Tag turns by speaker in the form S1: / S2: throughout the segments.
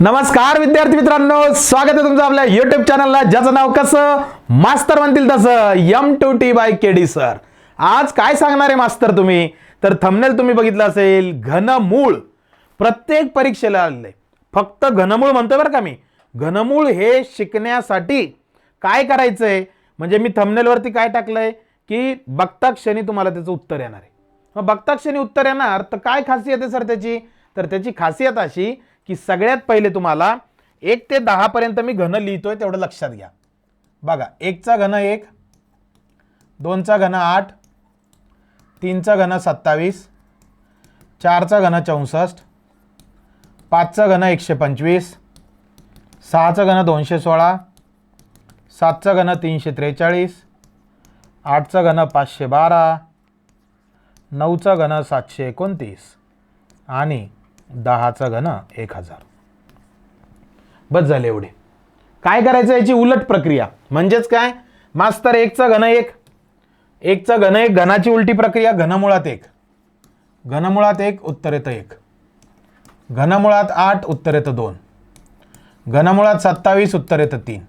S1: नमस्कार विद्यार्थी मित्रांनो. स्वागत आहे तुमचं आपल्या युट्यूब चॅनलला ज्याचं नाव कसं? मास्तर म्हणतील तसं. M two T by K D sir आज काय सांगणार आहे मास्तर तुम्ही? तर थंबनेल तुम्ही बघितलं असेल घनमूळ. प्रत्येक परीक्षेला आले फक्त घनमूळ म्हणतोय बरं का मी. घनमूळ हे शिकण्यासाठी काय करायचंय? म्हणजे मी थंबनेलवरती काय टाकलंय? की बघता क्षणी तुम्हाला त्याचं उत्तर येणार आहे. मग बघता क्षणी उत्तर येणार तर काय खासियत आहे सर त्याची? तर त्याची खासियत अशी की सगळ्यात पहिले तुम्हाला एक ते दहापर्यंत मी घन लिहितोय तेवढं लक्षात घ्या. बघा एकचा घन एक दोनचा घन आठ तीनचा घन सत्तावीस चारचा घन चौसष्ट पाचचा घन एकशे पंचवीस सहाचा घन दोनशे सोळा सातचा घन तीनशे त्रेचाळीस आठचा घन पाचशे बारा नऊचा घन सातशे एकोणतीस आणि दहाचा घन एक हजार. बस झाले एवढे. काय करायचं याची उलट प्रक्रिया? म्हणजेच काय? मास्तर एकचा घन एक. एकचा घन एक घनाची उलटी प्रक्रिया घनमुळात एक. घनमुळात एक उत्तर येतं एक. घनमुळात आठ उत्तर येतं दोन. घनमुळात सत्तावीस उत्तर येतं तीन.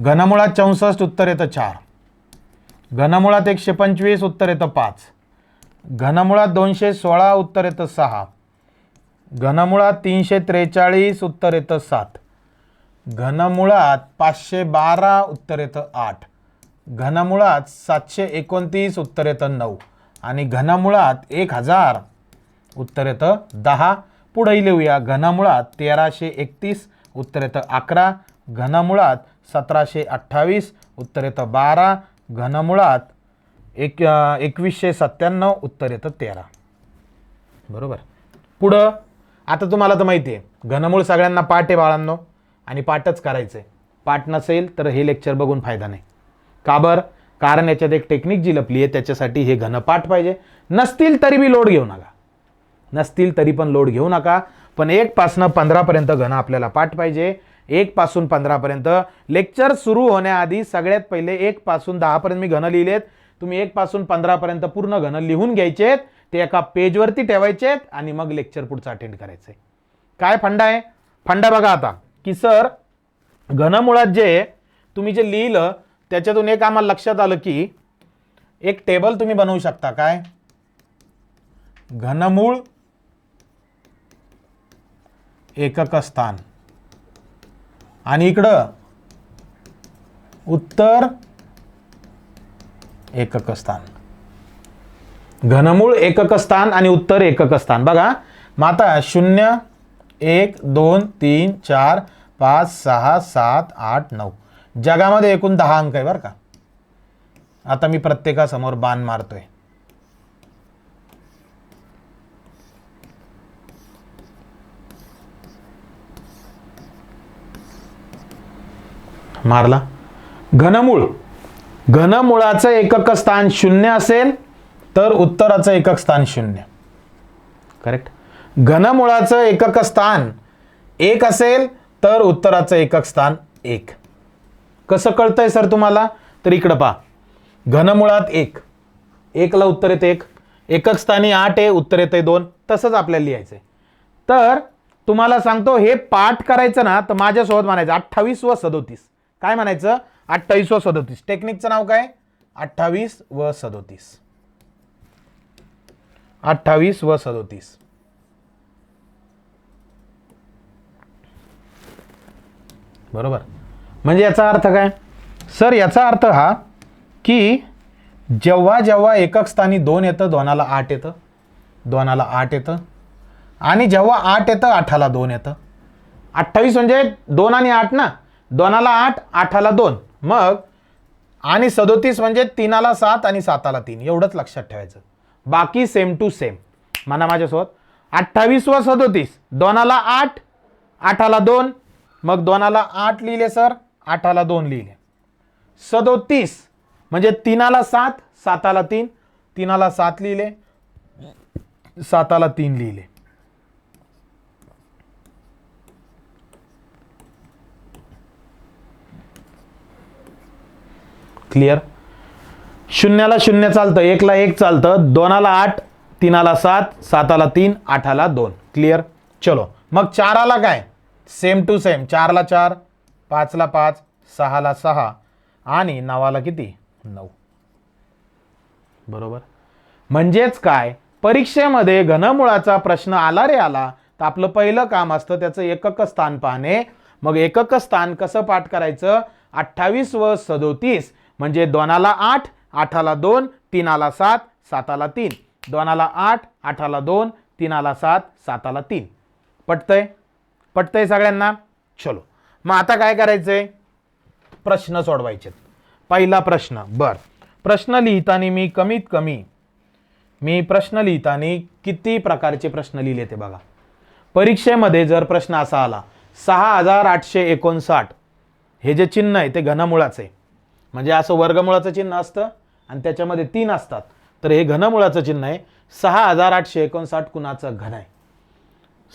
S1: घनमुळात चौसष्ट उत्तर येतं चार. घनमुळात एकशे पंचवीस उत्तर येतं पाच. घनमुळात दोनशे सोळा उत्तर येतं सहा. घनमुळात तीनशे त्रेचाळीस उत्तर येतं सात. घनमुळात पाचशे बारा उत्तर येतं आठ. घनमुळात सातशे एकोणतीस उत्तर येतं नऊ. आणि घनमुळात एक हजार उत्तर येतं दहा. पुढे लिहूया. घनमुळात तेराशे एकतीस उत्तर येतं अकरा. घनमुळात सतराशे अठ्ठावीस उत्तर येतं बारा. घनमुळात एक एकवीसशे सत्त्याण्णव उत्तर येतं तेरा. बरोबर. पुढं आता तुम्हाला तर माहिती आहे घनमूळ सगळ्यांना पाठ आहे बाळांनो आणि पाठच करायचं आहे पाठ नसेल तर हे लेक्चर बघून फायदा नाही. का बरं? कारण याच्यात एक टेक्निक जी लपली आहे त्याच्यासाठी हे घनपाठ पाहिजे. नसतील तरी बी लोड घेऊ नका. नसतील तरी पण लोड घेऊ नका. पण एक पासनं पंधरापर्यंत घन आपल्याला पाठ पाहिजे. एक पासून पंधरापर्यंत लेक्चर सुरू होण्याआधी सगळ्यात पहिले एक पासून दहापर्यंत मी घन लिहिलेत. तुम्ही एक पासून पंधरापर्यंत पूर्ण घन लिहून घ्यायचेत. ते एका पेजवरती ठेवायचे आहेत आणि मग लेक्चर पुढचं अटेंड करायचं आहे काय फंडा आहे? फंडा बघा आता. की सर घनमुळात जे तुम्ही जे लिहिलं त्याच्यातून एक आम्हाला लक्षात आलं की एक टेबल तुम्ही बनवू शकता. काय? घनमूळ एकक स्थान. आणि इकडं उत्तर एकक स्थान. घनमूळ एकक स्थान आणि उत्तर एकक स्थान. बघा मग आता शून्य एक दोन तीन चार पाच सहा सात आठ नऊ. जगामध्ये एकूण दहा अंक आहे बरं का? आता मी प्रत्येकासमोर बाण मारतोय. मारला. घनमूळ. घनमुळाचं एकक स्थान शून्य असेल तर उत्तराचं एकक स्थान शून्य. करेक्ट घनमुळाचं एकक स्थान एक असेल तर उत्तराचं एकक स्थान एक. कसं कळतंय सर तुम्हाला? तर इकडं पहा. घनमुळात एक. एकला उत्तर येते एक. एकक स्थानी आठ आहे उत्तर येते दोन. तसंच आपल्याला लिहायचं आहे तर तुम्हाला सांगतो हे पाठ करायचं ना तर माझ्यासोबत म्हणायचं अठ्ठावीस व सदोतीस. काय म्हणायचं? अठ्ठावीस व सदोतीस. टेक्निकचं नाव काय? अठ्ठावीस व सदोतीस. अठ्ठावीस व सदोतीस. बरोबर. म्हणजे याचा अर्थ काय? सर याचा अर्थ हा की जेव्हा जेव्हा एकक स्थानी दोन येतं दोनाला आठ येतं दोनाला आठ येतं आणि जेव्हा आठ येतं आठाला दोन येतं. अठ्ठावीस म्हणजे दोन आणि आठ ना? दोनाला आठ आठाला दोन. मग आणि सदोतीस म्हणजे तीनाला सात आणि साताला तीन. एवढंच लक्षात ठेवायचं. बाकी सेम टू सेम म्हणा माझ्यासोबत. अठ्ठावीस व सदोतीस. दोनाला आठ आठाला दोन. मग दोनाला आठ लिहिले सर आठाला दोन लिहिले. सदोतीस. म्हणजे तीनाला सात साताला तीन. तीनाला सात लिहिले. साताला तीन लिहिले. क्लिअर शून्याला शून्य चालतं एकला एक चालतं दोनाला आठ तीनाला सात साताला तीन आठाला दोन. क्लिअर चलो. मग चाराला काय? सेम टू सेम चारला चार पाचला पाच सहाला सहा आणि नवाला किती? नऊ. बरोबर? म्हणजेच काय? परीक्षेमध्ये घनमुळाचा प्रश्न आला रे आला तर आपलं पहिलं काम असतं त्याचं एकक स्थान पाहणे. मग एकक स्थान कसं पाठ करायचं? अठ्ठावीस व सदोतीस म्हणजे दोनाला आठ आठाला दोन तीनाला सात साताला तीन. दोनाला आठ आठाला दोन तीनाला सात साताला तीन. पटतंय? पटतंय सगळ्यांना? चलो. मग आता काय करायचंय? प्रश्न सोडवायचे पहिला प्रश्न बर. प्रश्न लिहिताना मी कमीत कमी मी प्रश्न लिहिताना किती प्रकारचे प्रश्न लिहिले ते बघा. परीक्षेमध्ये जर प्रश्न असा आला सहा हजार आठशे एकोणसाठ हे जे चिन्ह आहे ते घनमुळाचं. आहे म्हणजे असं वर्गमुळाचं चिन्ह असतं? आणि त्याच्यामध्ये तीन असतात. तर हे घनमुळाचं चिन्ह आहे. सहा हजार आठशे एकोणसाठ कुणाचं घन आहे?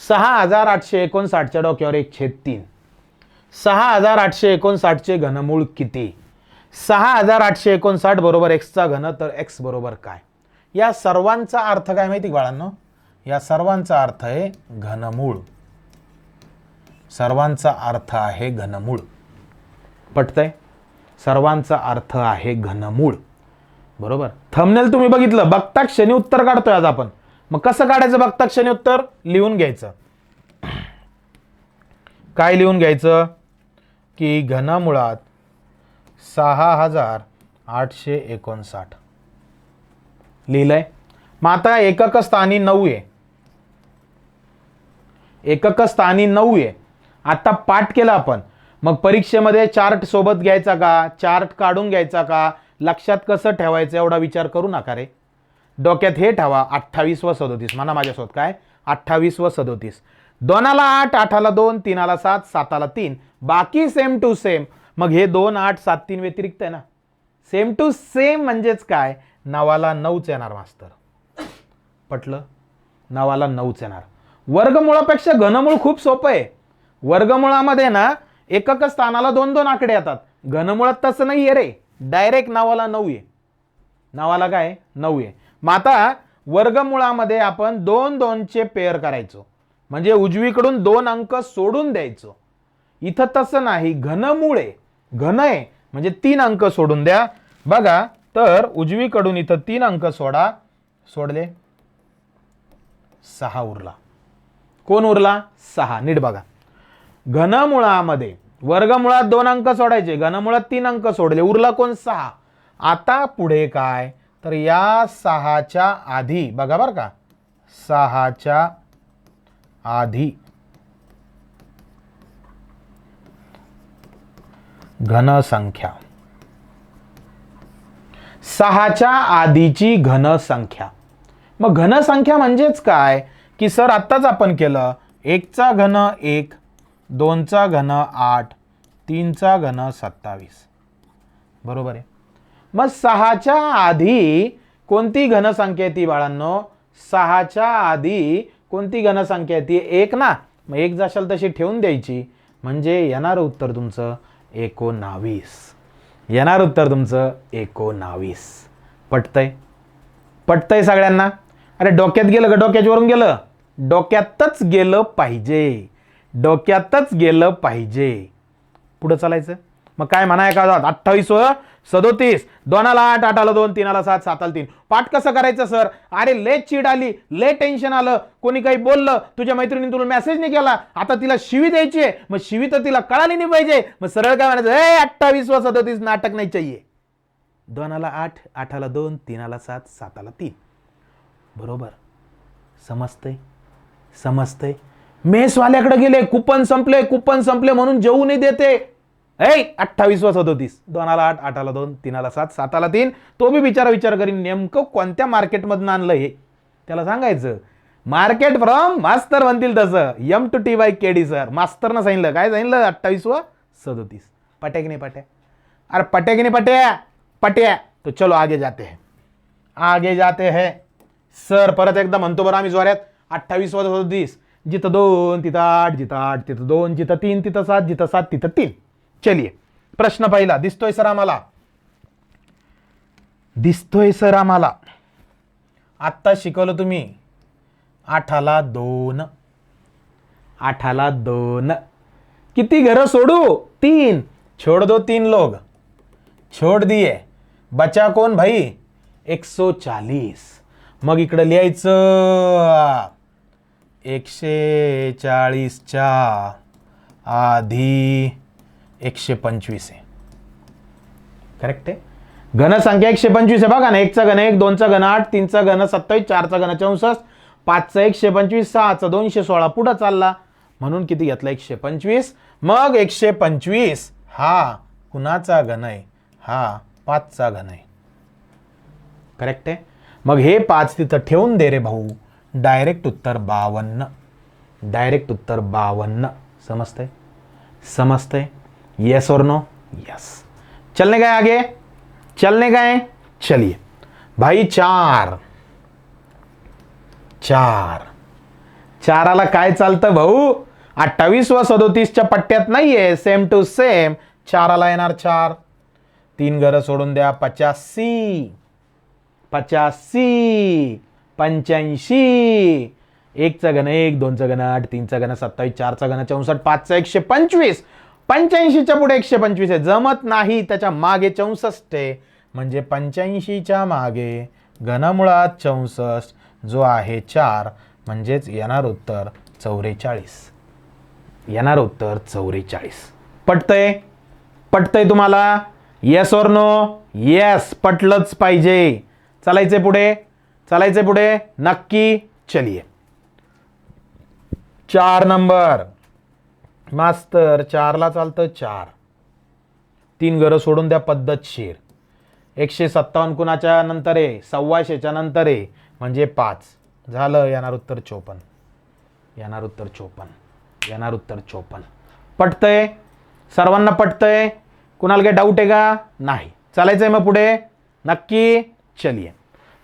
S1: सहा हजार आठशे एकोणसाठच्या डोक्यावर एक छेद तीन. सहा हजार आठशे एकोणसाठचे घनमूळ किती? सहा हजार आठशे एकोणसाठ बरोबर एक्सचा घन तर एक्स बरोबर काय? या सर्वांचा अर्थ काय माहिती बाळांनो? या सर्वांचा अर्थ आहे घनमूळ. सर्वांचा अर्थ आहे घनमूळ. पटतंय? सर्वांचा अर्थ आहे घनमूळ. बरोबर. थमनेल तुम्ही बघितलं बघता क्षणी उत्तर काढतोय आज आपण. मग कसं काढायचं बघता क्षणी उत्तर? लिहून घ्यायचं. काय लिहून घ्यायचं? की घनामुळात सहा हजार आठशे एकोणसाठ. लिहिलंय. मग आता एकक स्थानी नऊ आहे एकक स्थानी नऊ आहे आता पाठ केला आपण. मग परीक्षेमध्ये चार्ट सोबत घ्यायचा का? चार्ट काढून घ्यायचा का? लक्षात कसं ठेवायचं एवढा विचार करू नका रे. डोक्यात हे ठेवा अठ्ठावीस व सदोतीस. म्हणा माझ्यासोबत काय? अठ्ठावीस व सदोतीस. दोनाला आठ आठाला दोन तीनाला सात साताला तीन. बाकी सेम टू सेम मग हे दोन आठ सात तीन व्यतिरिक्त आहे ना. सेम टू सेम म्हणजेच काय? नावाला नऊच येणार मास्तर. पटलं? नावाला नऊच येणार. वर्गमुळापेक्षा घनमूळ खूप सोपं आहे. वर्गमुळामध्ये ना एकक स्थानाला दोन दोन आकडे येतात. घनमुळात तसं नाही आहे रे. डायरेक्ट नावाला नऊ आहे. नावाला काय? नऊ आहे. मग आता वर्गमुळामध्ये आपण दोन दोनचे पेअर करायचो. म्हणजे उजवीकडून दोन अंक सोडून द्यायचो. इथं तसं नाही. घनमूळ आहे घन आहे म्हणजे तीन अंक सोडून द्या. बघा तर उजवीकडून इथं तीन अंक सोडा. सोडले. सहा उरला. कोण उरला? सहा. नीट बघा. घनमुळामध्ये वर्गमुळात दोन अंक सोडायचे घनमुळात तीन अंक सोडले उरला कोण? सहा. आता पुढे काय? तर या सहाच्या आधी बघा बरं का सहाच्या आधी घनसंख्या. सहाच्या आधीची घनसंख्या. मग घनसंख्या म्हणजेच काय? की सर आत्ताच आपण केलं एकचा घन एक दोनचा घन आठ तीनचा घन सत्तावीस. बरोबर आहे? मग सहाच्या आधी कोणती घनसंख्या येते बाळांनो? सहाच्या आधी कोणती घनसंख्या येते एक ना? मग एक जाशाल तशी ठेवून द्यायची. म्हणजे येणारं उत्तर तुमचं एकोणावीस. येणार उत्तर तुमचं एकोणावीस. पटतंय? पटतंय सगळ्यांना? अरे डोक्यात गेलं का? डोक्याच्या वरून गेलं? डोक्यातच गेलं पाहिजे. डोक्यातच गेलं पाहिजे. पुढं चालायचं. मग काय म्हणाय का अठ्ठावीस व सदोतीस. दोनाला आठ आठाला दोन तीनाला सात साताला तीन. पाठ कसं करायचं सर? अरे ले चीड आली ले टेन्शन आलं. कोणी काही बोललं तुझ्या मैत्रिणीने तुला मेसेज नाही केला. आता तिला शिवी द्यायची आहे. मग शिवी तर तिला कळाली नाही पाहिजे. मग सरळ काय म्हणायचं? ए अठ्ठावीस व सदोतीस नाटक नाही चाहिए. दोनाला आठ आठाला दोन तीनाला सात साताला तीन. बरोबर? समजतंय? समजतंय? मेसवाल्याकडे गेले कुपन संपले कुपन संपले म्हणून जेवू नाही देते. ऐ अठ्ठावीस वा सदोतीस. दोनाला आठ आठाला दोन तीनाला सात साताला तीन. तो बी बिचारा विचार करीन नेमकं कोणत्या मार्केटमधनं आणलं हे? त्याला सांगायचं मार्केट फ्रॉम मास्तर म्हणतील तसं. M two T by K D sir. मास्तरनं सांगितलं. काय सांगितलं? अठ्ठावीस व सदोतीस. पट्या की नाही पट्या? अरे पट्या की नाही पट्या? पट्या. तो चलो आगे जाते हैं. आगे जाते हैं. सर परत एकदा म्हणतो बरं आम्ही जोऱ्यात अठ्ठावीस व सदोतीस. जिथं दोन तिथं आठ जिथं आठ तिथं दोन जिथं तीन तिथं सात जिथं सात तिथं तीन. चलिये. प्रश्न पहिला दिसतोय सर आम्हाला? दिसतोय सर आम्हाला. आत्ता शिकवलं तुम्ही. आठाला दोन. आठाला दोन. किती घरं सोडू? तीन. छोड़ दो तीन लोग. छोड़ दिये. बचा कोण भाई? एकसो चालीस मग इकडं लिहायचं. एकशे चाळीसच्या आधी एकशे पंचवीस आहे. करेक्ट आहे? घनसंख्या एकशे पंचवीस आहे बघा ना. एकचा घन एक दोनचा घन आठ तीनचा घन सत्तावीस चारचा घन चौसष्ट पाचचा एकशे पंचवीस सहाचा दोनशे सोळा. पुढं चालला. म्हणून किती घेतला? एकशे पंचवीस मग एकशे पंचवीस हा कुणाचा घन आहे? हा पाचचा घन आहे. करेक्ट आहे? मग हे पाच तिथं ठेवून दे रे भाऊ. डायरेक्ट उत्तर बावन्न. डायरेक्ट उत्तर बावन्न. समझते समझते यस और नो यस चलने गए आगे? चलने गए? चलिए. भाई चार. चार. चाराला काय चालतं भाऊ? अठ्ठावीस व सदोतीसच्या पट्ट्यात नाहीये. सेम टू सेम चाराला येणार चार. तीन घरं सोडून द्या. पचासी. पचासी. पंच्याऐंशी. एकचा घन एक दोनचा घन आठ तीनचा घन सत्तावीस चारचा घन चौसष्ट पाचचा एकशे पंचवीस. पंच्याऐंशीच्या पुढे एकशे पंचवीस आहे. जमत नाही त्याच्यामागे चौसष्ट आहे. म्हणजे पंच्याऐंशीच्या मागे घनमुळात चौसष्ट जो आहे चार. म्हणजेच येणार उत्तर चौवेचाळीस येणार उत्तर चौवेचाळीस पटतंय? पटतंय तुम्हाला? येस और नो येस पटलंच पाहिजे. चालायचे पुढे? चालायचे पुढे. नक्की चलिये. चार नंबर. मास्तर चारला चालतं चार. तीन घरं सोडून द्या पद्धतशीर एकशे सत्तावन्न कुणाच्या नंतर? आहे सव्वाशेच्या नंतर? आहे म्हणजे पाच. झालं येणार उत्तर चोपन्न. येणार उत्तर चोपन्न. येणार उत्तर चोपन्न. पटतंय? सर्वांना पटतंय? कुणाला काही डाऊट आहे का? नाही. चालायचंय मग पुढे. नक्की चलिये.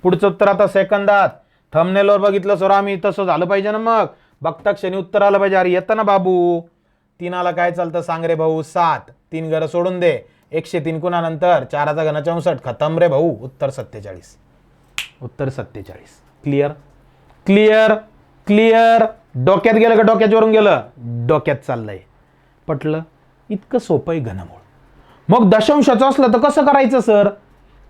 S1: पुढचं उत्तर आता सेकंदात थमनेलवर बघितलं सर आम्ही तसं झालं पाहिजे ना मग. बघता क्षणी उत्तर आलं पाहिजे. अरे येतं ना बाबू. तीनाला काय चालतं सांग रे भाऊ? सात. तीन घरं सोडून दे. एकशे तीन कुणानंतर? चाराचा घन चौसष्ट. खतम रे भाऊ. उत्तर सत्तेचाळीस. उत्तर सत्तेचाळीस. क्लिअर क्लिअर क्लिअर डोक्यात गेलं का डोक्याच्यावरून गेलं? डोक्यात चाललंय. पटलं? इतकं सोपं आहे घनमूळ मग दशांशाचं असलं तर कसं करायचं सर?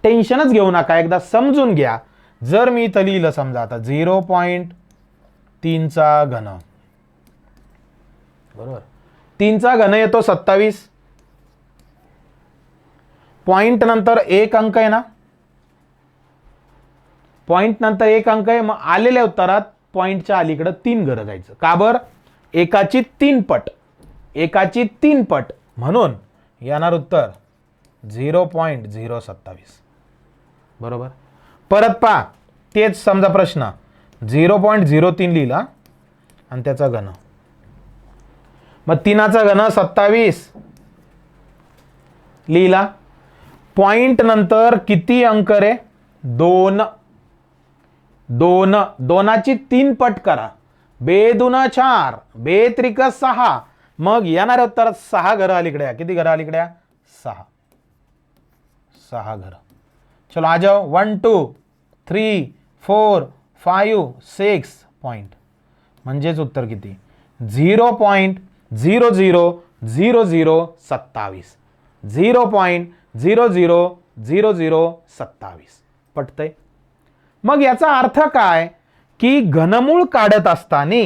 S1: टेन्शनच घेऊ नका. एकदा समजून घ्या. जर मी इथं लिहिलं समजा आता झिरो पॉईंट तीनचा घन. बरोबर? तीनचा घन येतो सत्तावीस. पॉईंट नंतर एक अंक आहे ना? पॉईंट नंतर एक अंक आहे. मग आलेल्या उत्तरात पॉईंटच्या अलीकडं तीन घरं जायचं. का बर? एकाची तीन पट. एकाची तीन पट. म्हणून येणार उत्तर झिरो पॉईंट झिरो सत्तावीस. बरोबर? परत पा तेच समजा प्रश्न. झिरो पॉईंट झिरो तीन लिहिला आणि त्याचा घन. मग तीनाचा घन सत्तावीस. लिहिला. पॉईंट नंतर किती अंक रे? दोन. दोन. दोनाची तीन पट करा. बेदुना चार. बेत्रिक सहा. मग येणार उत्तरात सहा घरं अलीकडे किती घरं अलीकडे सहा. सहा घरं. चलो आ जाओ. One two three four five six point म्हणजेच उत्तर किती? Zero point zero zero zero zero सत्तावीस. Zero point zero zero zero zero सत्तावीस. पटतंय? मग याचा अर्थ काय? की घनमूळ काढत असताना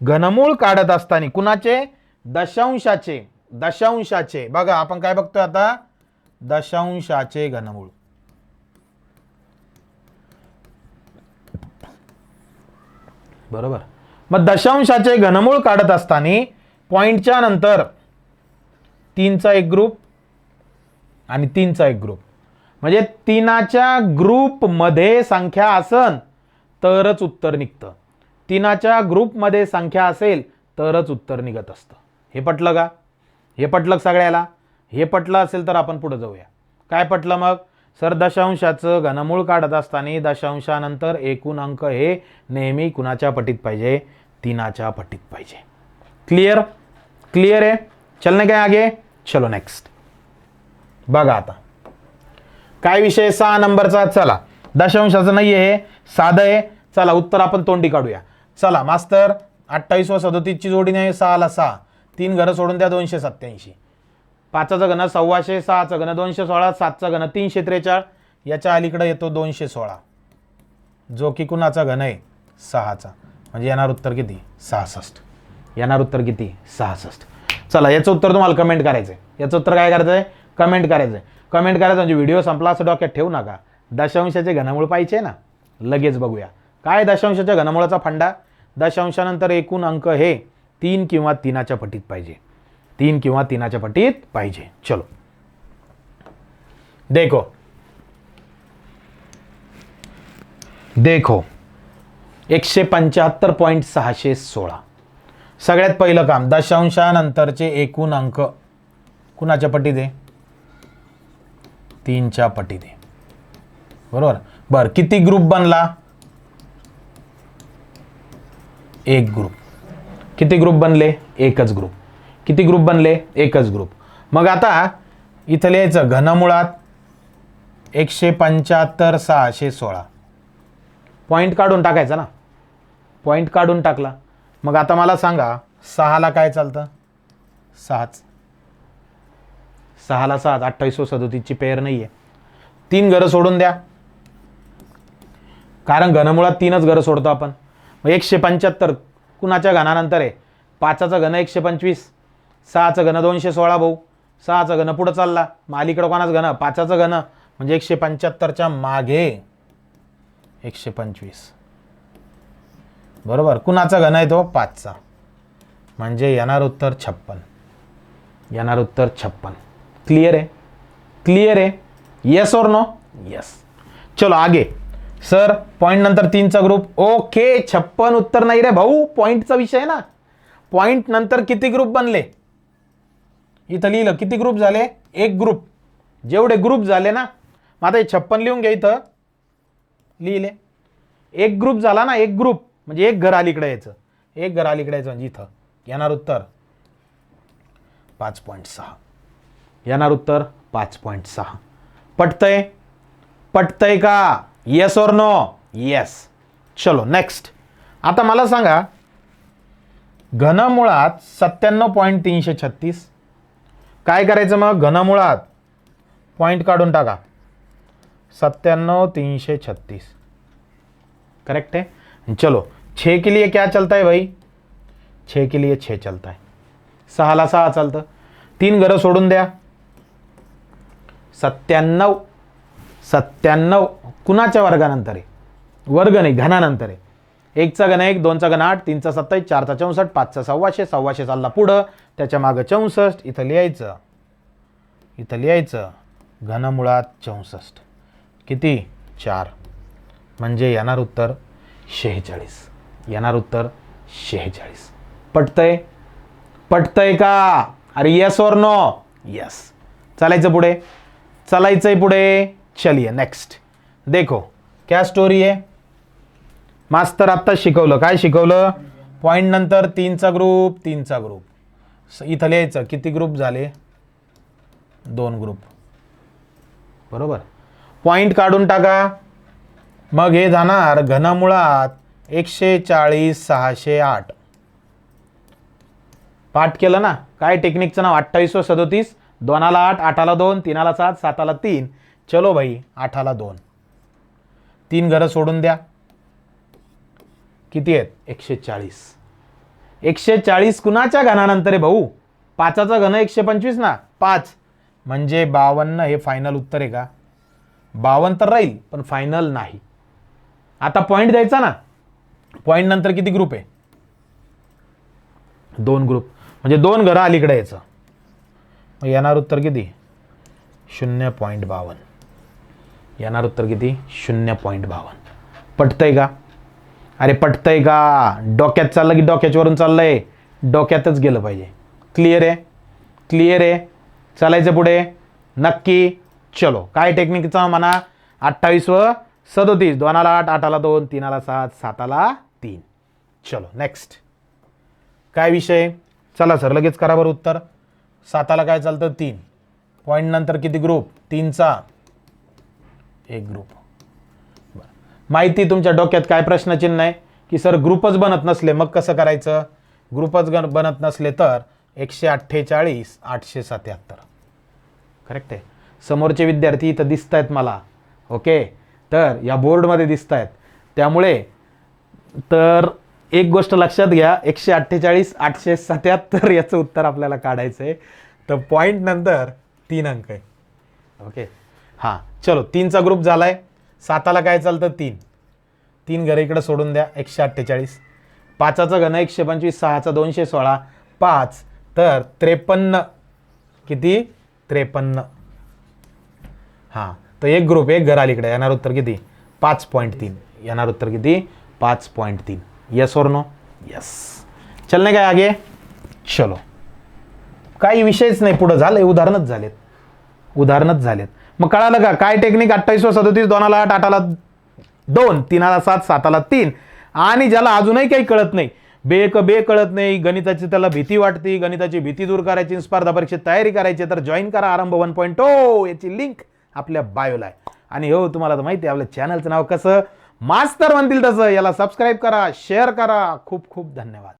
S1: घनमूळ काढत असताना कुणाचे? दशांशाचे दशांशाचे. बघा आपण काय बघतोय आता? दशांशाचे घनमूळ. बरोबर. मग दशांशाचे घनमूळ काढत असताना पॉईंटच्या नंतर तीनचा एक ग्रुप आणि तीनचा एक ग्रुप. म्हणजे तीनाच्या ग्रुपमध्ये संख्या असन तरच उत्तर निघतं. तीनाच्या ग्रुपमध्ये संख्या असेल तरच उत्तर निघत असतं. हे पटलं का? हे पटलं सगळ्याला? हे पटलं असेल तर आपण पुढे जाऊया. काय पटलं मग? सर दशांशाचं घनमूळ काढत असताना दशांशानंतर एकूण अंक हे नेहमी कुणाच्या पटीत पाहिजे? तीनाच्या पटीत पाहिजे. क्लिअर क्लिअर आहे? चलने काय आगे? चलो नेक्स्ट बघा आता. काय विषय? सहा नंबरचा. चला. दशांशाचं नाही आहे साधं आहे. चला उत्तर आपण तोंडी काढूया. चला मास्तर अठ्ठावीस व सदोतीसची जोडी नाही सहाला सहा. तीन घरं सोडून द्या दोनशे सत्याऐंशी पाचाचं घन सव्वाशे सहाचं घन दोनशे सोळा सातचं घन तीनशे त्रेचाळ याच्या अलीकडे येतो दोनशे सोळा. जो की कुणाचा घन आहे? सहाचा. म्हणजे येणार उत्तर किती? सहासष्ट. येणार उत्तर किती? सहासष्ट. चला याचं उत्तर तुम्हाला कमेंट करायचं आहे याचं उत्तर काय करायचं आहे कमेंट करायचं आहे कमेंट करायचं म्हणजे व्हिडिओ संपला असं डोक्यात ठेवू नका. दशांशाचे घनमूळ पाहिजे ना? लगेच बघूया. काय दशांशाच्या घनमुळाचा फंडा? दशांशानंतर एकूण अंक हे तीन किंवा तीनाच्या पटीत पाहिजे. तीन किंवा तीनाच्या पटीत पाहिजे. चलो. देखो. देखो. एकशे पंच्याहत्तर पॉईंट सहाशे सोळा. सगळ्यात पहिलं काम दशांशानंतरचे एकूण अंक कुणाच्या पटीत आहे? तीनच्या पटी दे बरोबर? बर किती ग्रुप बनला? एक ग्रुप. किती ग्रुप बनले? एकच ग्रुप. किती ग्रुप बनले? एकच ग्रुप. मग आता इथं लिहायचं घनमुळात एकशे पंच्याहत्तर सहाशे सोळा. पॉईंट काढून टाकायचा ना? पॉईंट काढून टाकला. मग आता मला सांगा सहाला काय चालतं? सहाच सहाला सहाच अठ्ठावीस सदोतीसची पेअर नाही आहे तीन घरं सोडून द्या. कारण घनमुळात तीनच घरं सोडतो आपण. मग एकशे पंच्याहत्तर कुणाच्या घनानंतर आहे? पाचाचं घन एकशे पंचवीस. सहाचं घन दोनशे सोळा भाऊ. सहाचं घन पुढं चालला. मग अलीकडं कोणाचं घन? पाचाचं घन. म्हणजे एकशे पंच्याहत्तरच्या मागे. एकशे पंचवीस. बरोबर. कुणाचा घन आहे तो? पाचचा. म्हणजे येणार उत्तर छप्पन. येणार उत्तर छप्पन. क्लिअर आहे? क्लिअर आहे? येस और नो येस चलो आगे. सर पॉईंट नंतर तीनचा ग्रुप ओके छप्पन उत्तर नाही रे भाऊ. पॉईंटचा विषय आहे ना. पॉईंट नंतर किती ग्रुप बनले? इथं लिहिलं किती ग्रुप झाले? एक ग्रुप जेवढे ग्रुप झाले ना मग आता हे छप्पन लिहून घ्या इथं. लिहिले. एक ग्रुप झाला ना एक ग्रुप म्हणजे एक घर अलीकडे यायचं. एक घर अलीकडे यायचं म्हणजे इथं. येणार उत्तर? पाच पॉईंट सहा. येणार उत्तर? पाच पॉईंट सहा. पटतंय? पटतंय का? येस और नो येस चलो नेक्स्ट आता मला सांगा घन मुळात सत्त्याण्णव पॉईंट तीनशे छत्तीस काय करायचं मग? घनमुळात. पॉईंट काढून टाका. सत्त्याण्णव तीनशे छत्तीस. करेक्ट है चलो छः के लिए क्या चलता है भाई? छः के लिए छः चलता है सहाला सहा चालतं. तीन घरं सोडून द्या. सत्त्याण्णव सत्त्याण्णव कुणाच्या वर्गानंतर? आहे वर्ग नाही घनानंतर. आहे एकचा गण एक दोनचा गण आठ तीनचा सत्तावीस चारचा चौसष्ट पाचचा सव्वाशे सव्वाशे चालला पुढं. त्याच्या मागं चौसष्ट इथं लिहायचं. इथं लिहायचं घनमुळात चौसष्ट. किती? चार. म्हणजे येणार उत्तर शेहेचाळीस. येणार उत्तर शेहेचाळीस. पटतंय? पटतंय का? अरे येस और नो यस चालायचं पुढे? चालायचंय पुढे? चलिए नेक्स्ट देखो क्या स्टोरी आहे मास्तर आत्ता शिकवलं. काय शिकवलं? पॉईंट नंतर तीनचा ग्रुप तीनचा ग्रुप इथं लिहायचं. किती ग्रुप झाले? दोन ग्रुप बरोबर? पॉईंट काढून टाका. मग हे जाणार घनमुळात एकशे चाळीस सहाशे आठ. पाठ केलं ना? काय टेक्निकचं नाव? अठ्ठावीसशे सदोतीस. दोनाला आठ आठाला दोन तीनाला सात साताला तीन. चलो भाई आठाला दोन. तीन घरं सोडून द्या. किती आहेत? एकशे चाळीस एकशे चाळीस कुणाच्या घनानंतर आहे भाऊ? पाचाचा घन एकशे पंचवीस ना? पाच. म्हणजे बावन्न हे फायनल उत्तर आहे का? बावन्न तर राहील पण फायनल नाही. आता पॉईंट द्यायचा ना? पॉईंट नंतर किती ग्रुप आहे? दोन ग्रुप म्हणजे दोन घरं अलीकडे यायचं. मग येणार उत्तर किती? शून्य पॉईंट बावन्न. येणार उत्तर किती? शून्य पॉईंट बावन्न. पटतंय का? अरे पटतंय का? डोक्यात चाललं की डोक्याच्यावरून चाललंय. डोक्यातच गेलं पाहिजे. क्लिअर आहे? क्लिअर आहे? चालायचं पुढे? नक्की? चलो. काय टेक्निकचा म्हणा? अठ्ठावीस व सदोतीस. दोनाला आठ आठाला दोन तीनाला सात साताला तीन. चलो नेक्स्ट काय विषय? चला सर लगेच करा बरं उत्तर. साताला काय चालतं? तीन. पॉईंट नंतर किती ग्रुप तीनचा. एक ग्रुप माहिती तुमच्या डोक्यात काय प्रश्नचिन्ह आहे? की सर ग्रुपच बनत नसले मग कसं करायचं? ग्रुपच गण बनत नसले तर एकशे अठ्ठेचाळीस आठशे सत्याहत्तर. करेक्ट आहे. समोरचे विद्यार्थी इथं दिसत आहेत मला. ओके तर या बोर्डमध्ये दिसत आहेत त्यामुळे तर एक गोष्ट लक्षात घ्या एकशे अठ्ठेचाळीस आठशे सत्याहत्तर याचं उत्तर आपल्याला काढायचं आहे तर पॉईंट नंतर तीन अंक आहे. ओके हां चलो तीनचा ग्रुप झाला आहे साताला काय चालतं? तीन. तीन घरं इकडं सोडून द्या. एकशे अठ्ठेचाळीस. पाचाचं घन एकशे पंचवीस सहाचा दोनशे सोळा. पाच. तर त्रेपन्न. किती? त्रेपन्न. हां. तर एक ग्रुप एक घर अलीकडे येणार उत्तर किती? पाच पॉईंट तीन. येणार उत्तर किती? पाच पॉईंट तीन. यस और नो यस चलने काय आगे? चलो. काही विषयच नाही. पुढं झालं उदाहरणच झालेत. उदाहरणच झालेत. मग कळालं का? काय टेक्निक अठ्ठावीस व सदोतीस दोनाला आठ आठाला दोन तीनाला सात साताला तीन. आणि ज्याला अजूनही काही कळत नाही बेक बे कळत नाही गणिताची त्याला भीती वाटते गणिताची भीती दूर करायची स्पर्धा परीक्षेत तयारी करायची तर जॉईन करा आरंभ वन पॉईंट ओ याची लिंक आपल्या बायोला आहे. आणि हो तुम्हाला तर माहिती आहे आपल्या चॅनलचं नाव कसं? मास्तर म्हणतील तसं. याला सबस्क्राईब करा शेअर करा. खूप खूप धन्यवाद.